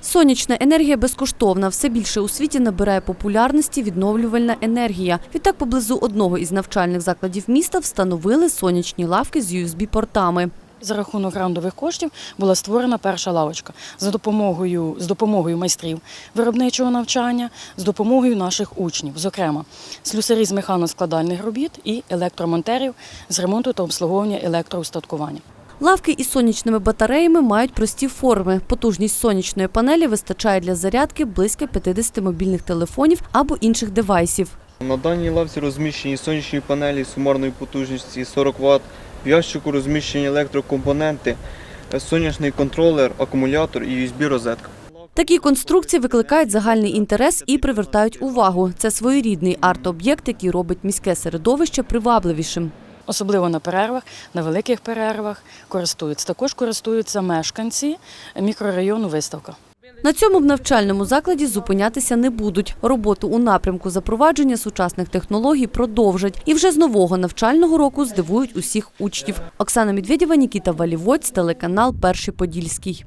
Сонячна енергія безкоштовна. Все більше у світі набирає популярності відновлювальна енергія. Відтак, поблизу одного із навчальних закладів міста встановили сонячні лавки з USB-портами. За рахунок грантових коштів була створена перша лавочка за допомогою з допомогою майстрів виробничого навчання, з допомогою наших учнів, зокрема слюсарі з механоскладальних робіт і електромонтерів з ремонту та обслуговування електроустаткування. Лавки із сонячними батареями мають прості форми. Потужність сонячної панелі вистачає для зарядки близько 50 мобільних телефонів або інших девайсів. На даній лавці розміщені сонячні панелі сумарної потужності 40 Вт, в ящику розміщені електрокомпоненти, сонячний контролер, акумулятор і USB-розетка. Такі конструкції викликають загальний інтерес і привертають увагу. Це своєрідний арт-об'єкт, який робить міське середовище привабливішим. Особливо на перервах, на великих перервах користуються. Також користуються мешканці мікрорайону Виставка. На цьому в навчальному закладі зупинятися не будуть. Роботу у напрямку запровадження сучасних технологій продовжать. І вже з нового навчального року здивують усіх учнів. Оксана Медведєва, Нікіта Валівоць, телеканал Перший Подільський.